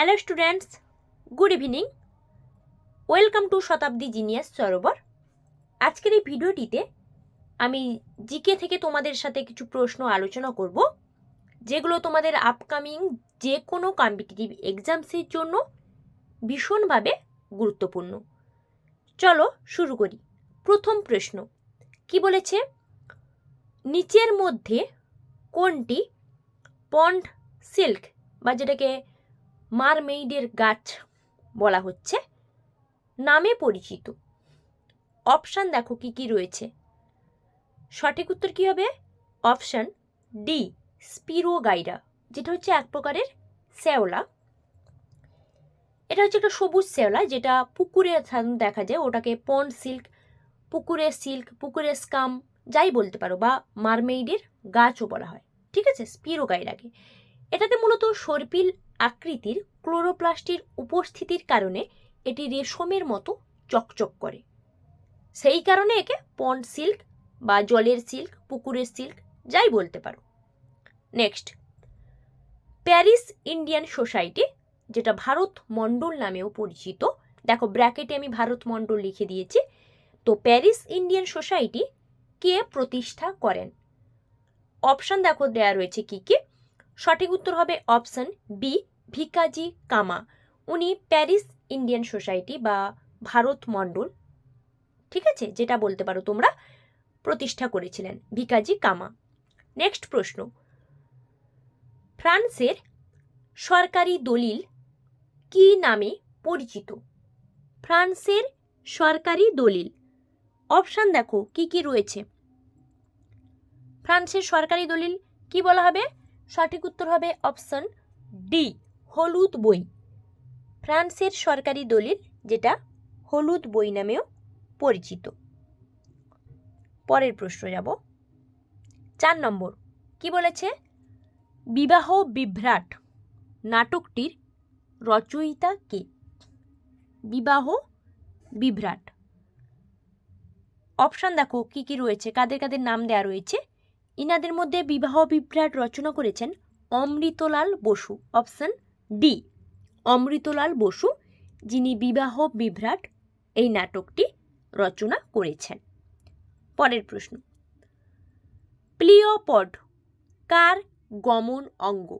Hello students good evening welcome to Shatabdi genius Sarobar আজকের এই ভিডিওটিতে আমি জিকে থেকে তোমাদের সাথে কিছু প্রশ্ন আলোচনা করব, যেগুলো তোমাদের আপকামিং যে কোনো কম্পিটিটিভ এক্সামসের জন্য ভীষণভাবে গুরুত্বপূর্ণ। চলো শুরু করি। প্রথম প্রশ্ন, কি বলেছে? নিচের মধ্যে কোনটি পন্ড সিল্ক বা যেটাকে মারমেইডের গাছ বলা হচ্ছে। নামে পরিচিত। অপশান দেখো কি কি রয়েছে। সঠিক উত্তর কি হবে? অপশান ডি স্পিরো গাইরা যেটা হচ্ছে এক প্রকারের শ্যাওলা। এটা হচ্ছে একটা সবুজ শ্যাওলা, যেটা পুকুরে সাধারণত দেখা যায়, ওটাকে পন্ড সিল্ক পুকুরের সিল্ক পুকুরের স্কাম, যাই বলতে পারো, বা মারমেইডের গাছও বলা হয়। ঠিক আছে? স্পিরো গাইরাকে এটাতে মূলত সর্পিল আকৃতির ক্লোরোপ্লাস্টের উপস্থিতির কারণে এটি রেশমের মতো চকচক করে। সেই কারণে একে পন্ড সিল্ক বা জলের সিল্ক পুকুরের সিল্ক যাই বলতে পারো। নেক্সট প্যারিস ইন্ডিয়ান সোসাইটি যেটা ভারত মণ্ডল নামেও পরিচিত, দেখো ব্র্যাকেটে আমি ভারত মণ্ডল লিখে দিয়েছি, তো প্যারিস ইন্ডিয়ান সোসাইটি কে প্রতিষ্ঠা করেন? অপশান দেখো দেয়া রয়েছে কি কি? সঠিক উত্তর হবে অপশন বি, ভিকাজি কামা। উনি প্যারিস ইন্ডিয়ান সোসাইটি বা ভারত মণ্ডল, ঠিক আছে? যেটা বলতে পারো তোমরা, প্রতিষ্ঠা করেছিলেন ভিকাজি কামা। নেক্সট প্রশ্ন। ফ্রান্সের সরকারি দলিল কি নামে পরিচিত? ফ্রান্সের সরকারি দলিল। অপশান দেখো, কি কি রয়েছে? ফ্রান্সের সরকারি দলিল কি বলা হবে? সঠিক উত্তর হবে অপশন ডি, হলুদ বই। ফ্রান্সের সরকারি দলিল যেটা হলুদ বই নামেও পরিচিত। পরের প্রশ্ন যাব। চার নম্বর, কি বলেছে? বিবাহ বিভ্রাট নাটকটির রচয়িতা কে? বিবাহ বিভ্রাট। অপশান দেখো, কি কি রয়েছে? কাদের কাদের নাম দেয়া রয়েছে? ইনাদের মধ্যে বিবাহ বিভ্রাট রচনা করেছেন অমৃতলাল বসু, অপশন ডি, অমৃতলাল বসু, যিনি বিবাহ বিভ্রাট এই নাটকটি রচনা করেছেন। পরের প্রশ্ন প্লিওপড কার গমন অঙ্গ?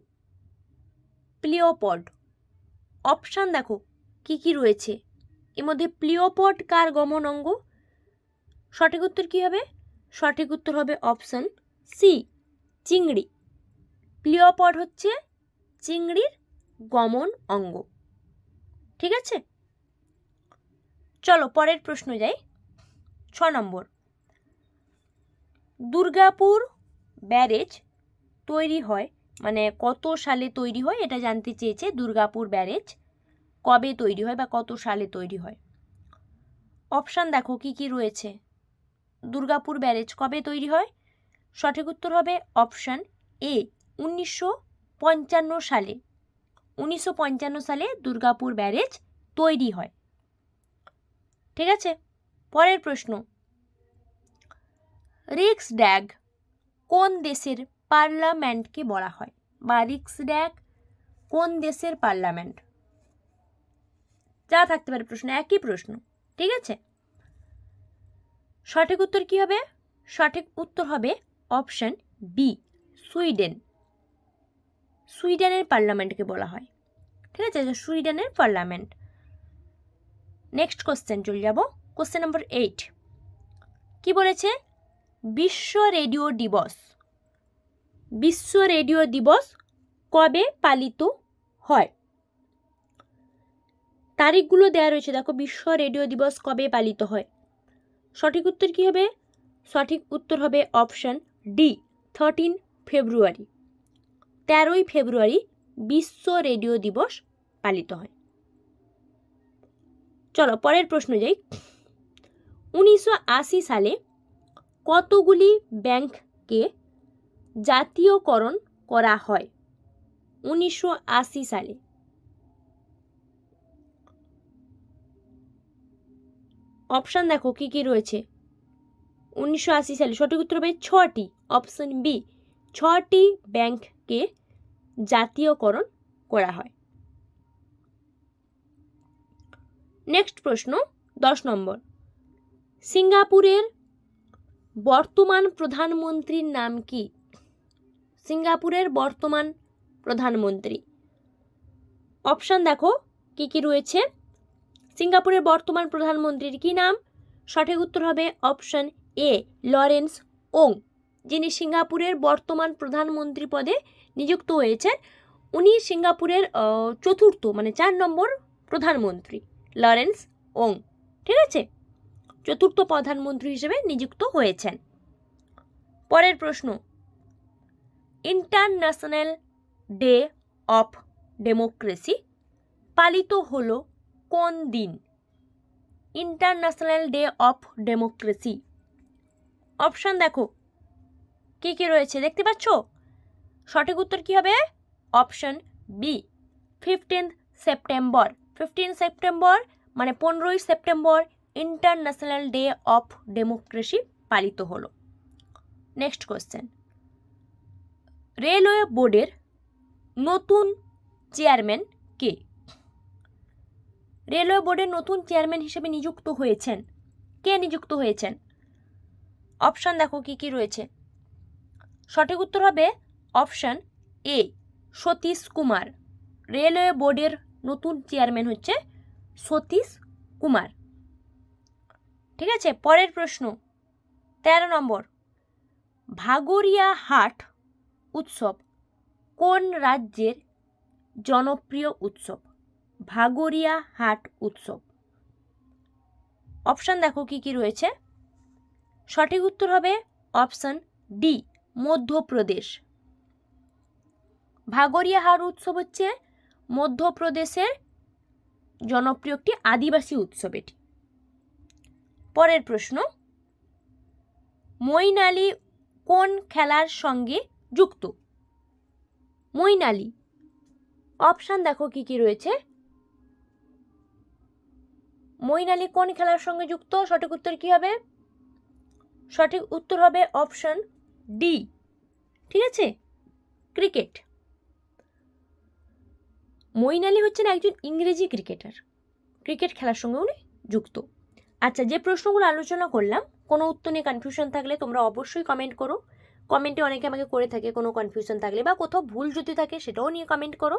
প্লিওপড অপশান দেখো, কি কি রয়েছে? এর মধ্যে প্লিওপড কার গমন অঙ্গ? সঠিক উত্তর কী হবে? সঠিক উত্তর হবে অপশন সি, চিংড়ি। প্লিওপড হচ্ছে চিংড়ির গমন অঙ্গ। ঠিক আছে? চলো পরের প্রশ্ন যাই। ছ নম্বর। দুর্গাপুর ব্যারেজ তৈরি হয় মানে কত সালে তৈরি হয় এটা জানতে চেয়েছে দুর্গাপুর ব্যারেজ। কবে তৈরি হয় বা কত সালে তৈরি হয়? অপশান দেখো কি কি রয়েছে। দুর্গাপুর ব্যারেজ কবে তৈরি হয়? সঠিক উত্তর হবে অপশান এ, উনিশশো পঞ্চান্ন সালে। উনিশশো পঞ্চান্ন সালে দুর্গাপুর ব্যারেজ তৈরি হয়। ঠিক আছে? পরের প্রশ্ন। রিক্স ড্যাগ কোন দেশের পার্লামেন্টকে বলা হয়? বা রিক্স ড্যাগ কোন দেশের পার্লামেন্ট? যা থাকতে পারে প্রশ্ন, একই প্রশ্ন। ঠিক আছে? সঠিক উত্তর কি হবে? সঠিক উত্তর হবে অপশন বি সুইডেন। সুইডেনের পার্লামেন্টকে বলা হয়। ঠিক আছে? সুইডেনের পার্লামেন্ট। নেক্সট কোশ্চেন চলে যাব। কোশ্চেন নম্বর এইট কি বলেছে? বিশ্ব রেডিও দিবস। বিশ্ব রেডিও দিবস কবে পালিত হয়? তারিখগুলো দেওয়া রয়েছে। দেখো, বিশ্ব রেডিও দিবস কবে পালিত হয়? সঠিক উত্তর কী হবে? সঠিক উত্তর হবে অপশান ডি থার্টিন ফেব্রুয়ারি। তেরোই ফেব্রুয়ারি বিশ্ব রেডিও দিবস পালিত হয়। চলো পরের প্রশ্ন যাই। উনিশশো আশি সালে কতগুলি ব্যাংককে জাতীয়করণ করা হয়? উনিশশো আশি সালে। অপশান দেখো কী কী রয়েছে। উনিশশো আশি সালে সঠিক উত্তর হবে ছটি, অপশন বি ছটি ব্যাংককে জাতীয়করণ করা হয়। নেক্সট প্রশ্ন, দশ নম্বর। সিঙ্গাপুরের বর্তমান প্রধানমন্ত্রীর নাম কি? সিঙ্গাপুরের বর্তমান প্রধানমন্ত্রী। অপশান দেখো, কি কি রয়েছে? সিঙ্গাপুরের বর্তমান প্রধানমন্ত্রীর কি নাম? সঠিক উত্তর হবে অপশন এ. লরেন্স ওং, যিনি সিঙ্গাপুরের বর্তমান প্রধানমন্ত্রী পদে নিযুক্ত হয়েছেন, উনি সিঙ্গাপুরের চতুর্থ মানে চার নম্বর প্রধানমন্ত্রী, লরেন্স ওং, ঠিক আছে? চতুর্থ প্রধানমন্ত্রী হিসেবে নিযুক্ত হয়েছেন। পরের প্রশ্ন, ইন্টারন্যাশনাল ডে অফ ডেমোক্রেসি পালিত হলো কোন দিন? International day of democracy option দেখো। কি কি রয়েছে দেখতে পাচ্ছ? সঠিক উত্তর কি হবে? Option B fifteenth September fifteen September মানে পনেরোই September international day of democracy পালিত হলো। নেক্সট কোশ্চেন রেলওয়ে বোর্ডের নতুন চেয়ারম্যান কে? রেলওয়ে বোর্ডের নতুন চেয়ারম্যান হিসেবে নিযুক্ত হয়েছেন। কে নিযুক্ত হয়েছেন? অপশান দেখো কি কি রয়েছে। সঠিক উত্তর হবে option A Satish Kumar. Railway বোর্ডের নতুন চেয়ারম্যান হচ্ছে সতীশ কুমার। ঠিক আছে, পরের প্রশ্ন। তেরো নম্বর। ভাগরিয়া হাট উৎসব কোন রাজ্যের জনপ্রিয় উৎসব? ভাগরিয়া হাট উৎসব। অপশান দেখো কি কি রয়েছে। সঠিক উত্তর হবে অপশান ডি, মধ্যপ্রদেশ। ভাগরিয়া হাট উৎসব হচ্ছে মধ্যপ্রদেশের জনপ্রিয় একটি আদিবাসী উৎসব এটি। পরের প্রশ্ন, মৈনালি কোন খেলার সঙ্গে যুক্ত? মৈনালি, অপশান দেখো কি কি রয়েছে। মৈনালি কোন খেলার সঙ্গে যুক্ত? সঠিক উত্তর কি হবে? সঠিক উত্তর হবে অপশন ডি। ঠিক আছে? ক্রিকেট। মঈন আলী হচ্ছেন একজন ইংরেজি ক্রিকেটার। ক্রিকেট খেলার সঙ্গে উনি যুক্ত। আচ্ছা যে প্রশ্নগুলো আলোচনা করলাম, কোনো উত্তর নিয়ে কনফিউশন থাকলে তোমরা অবশ্যই কমেন্ট করো। কমেন্টে অনেকে আমাকে করে থাকে, কোনো কনফিউশন থাকলে বা কোথাও ভুল যদি থাকে সেটাও নিয়ে কমেন্ট করো।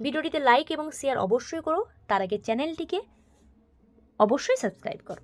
ভিডিওটিতে লাইক এবং শেয়ার অবশ্যই করো। তার আগে চ্যানেলটিকে অবশ্যই সাবস্ক্রাইব করো।